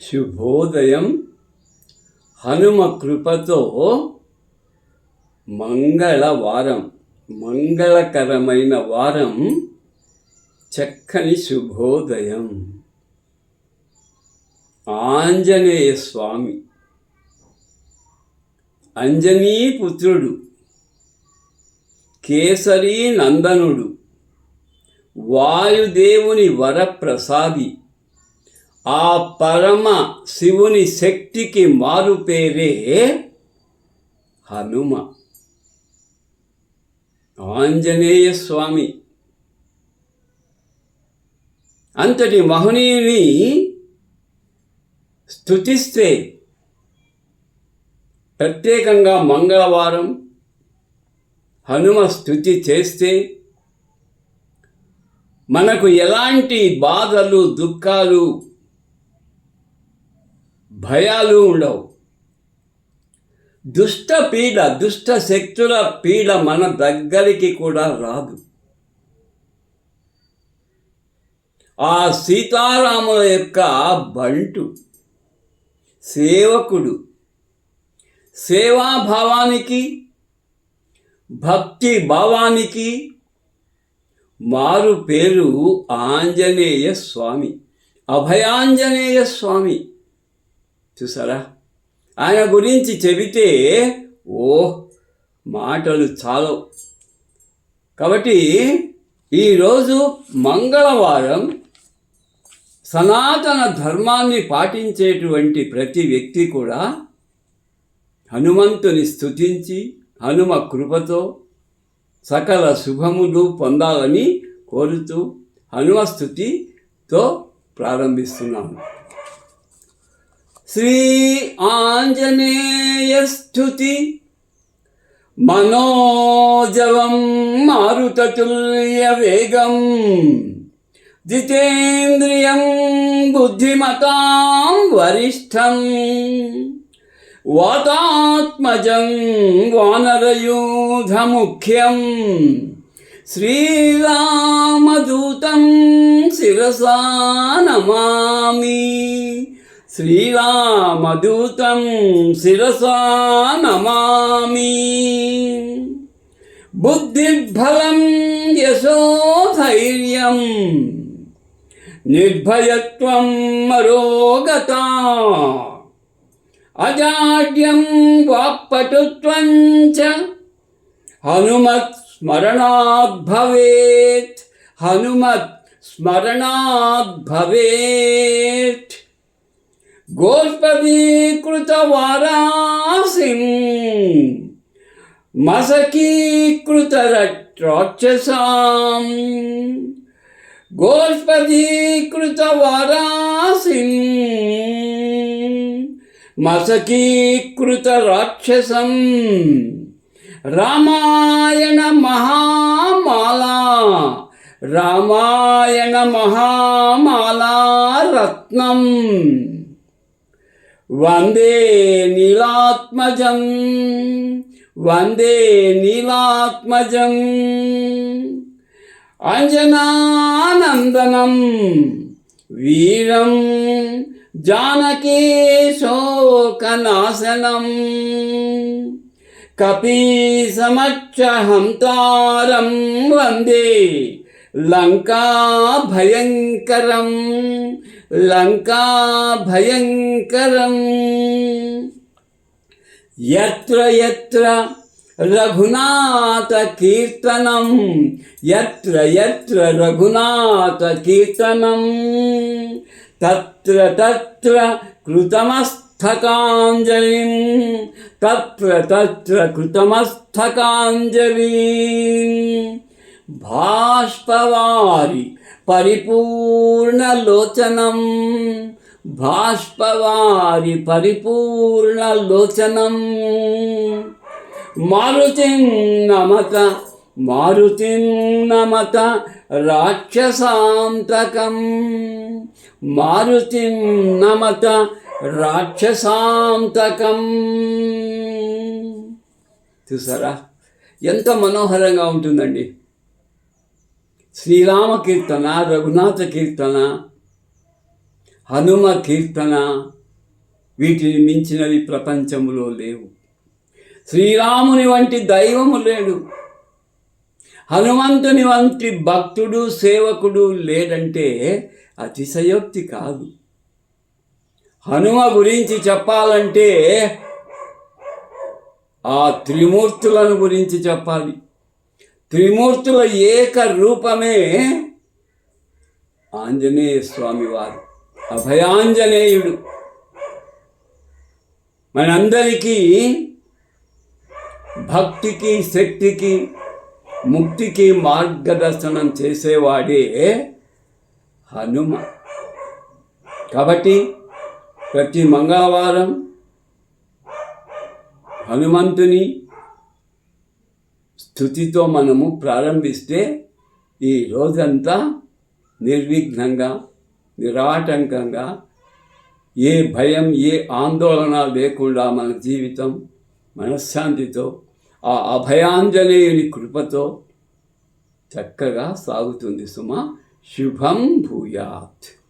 శుభోదయం హనుమ కృపతో మంగళవారం మంగళకరమైన వారం చక్కని శుభోదయం. ఆంజనేయ స్వామి అంజనీపుత్రుడు కేసరీ నందనుడు వాయుదేవుని వరప్రసాది ఆ పరమ శివుని శక్తికి మారుపేరే హనుమ. ఆంజనేయ స్వామి. అంతటి మహనీయుని స్థుతిస్తే ప్రత్యేకంగా మంగళవారం హనుమ స్థుతి చేస్తే మనకు ఎలాంటి బాధలు దుఃఖాలు భయాలు ఉండవు. దుష్ట పీడ దుష్ట శక్తుల పీడ మన దగ్గరికి కూడా రాదు. ఆ సీతారాముల యొక్క బంటు సేవకుడు సేవాభావానికి భక్తి భావానికి మారు పేరు ఆంజనేయ స్వామి అభయాంజనేయ స్వామి. చూసారా? ఆయన గురించి చెబితే ఓ మాటలు చాలవు. కాబట్టి ఈరోజు మంగళవారం సనాతన ధర్మాన్ని పాటించేటువంటి ప్రతి వ్యక్తి కూడా హనుమంతుని స్థుతించి హనుమ కృపతో సకల శుభములు పొందాలని కోరుతూ హనుమ స్థుతితో ప్రారంభిస్తున్నాను. శ్రీ ఆంజనేయ స్థుతి మనోజవం మారుతతుల్య వేగం. జితేంద్రియం బుద్ధిమతాం వరిష్టం. వాతాత్మజం వానరయూధముఖ్యం. శ్రీరామదూతం శిరసా నమామి. శ్రీరామదూతం శిరసా నమామి. బుద్ధిర్బలం యశోధైర్యం నిర్భయత్వం మరోగత. అజాడ్యం వాప్పటుత్వం చ హనుమత్ స్మరణాద్ భవేత్ హనుమత్ స్మరణాద్ భవేత్. గోష్పదీకృతవారాసిం మసకీకృతరక్షసాం గోష్పదీకృతవారాసిం మసకీకృతరాక్షసం రామాయణ మహామాలా రామాయణ మహామాలా రత్నం. వందే నీలాత్మజం. వందే నీలాత్మజం. అంజనానందనం వీరం. జానకీ శోకనాశనం కపీసమక్షహంతారం వందే లంకా భయంకరం లంకా భయంకరం ఎత్ర ఎత్ర రఘునాథ కీర్తనం ఎత్ర ఎత్ర రఘునాథ కీర్తనం. తత్ర తత్ర కృతమస్థకాంజలిం తత్ర తత్ర కృతమస్థకాంజలిం. భాష్పవారి పరిపూర్ణలోచనం భాష్పవారి పరిపూర్ణలోచనం మారుతిం నమత మారుతిం నమత రాక్షసాంతకం మారుతిం నమత రాక్షసాంతకం చూసారా? ఎంత మనోహరంగా ఉంటుందండి. శ్రీరామ కీర్తన రఘునాథ కీర్తన హనుమ కీర్తన వీటిని మించినవి ప్రపంచంలో లేవు. శ్రీరాముని వంటి దైవము లేడు. హనుమంతుని వంటి భక్తుడు సేవకుడు లేడంటే అతిశయోక్తి కాదు. హనుమ గురించి చెప్పాలంటే ఆ త్రిమూర్తులను గురించి చెప్పాలి. త్రిమూర్తుల ఏక రూపమే ఆంజనేయ స్వామివారు అభయాంజనేయుడు. మనందరికీ భక్తికి శక్తికి ముక్తికి మార్గదర్శనం చేసేవాడే హనుమ. కాబట్టి ప్రతి మంగళవారం హనుమంతుని స్థుతితో మనము ప్రారంభిస్తే ఈ రోజంతా నిర్విఘ్నంగా నిరాటంకంగా ఏ భయం ఏ ఆందోళన లేకుండా మన జీవితం మనశ్శాంతితో ఆ అభయాంజనేయుని కృపతో చక్కగా సాగుతుంది సుమ. శుభం భూయాత్.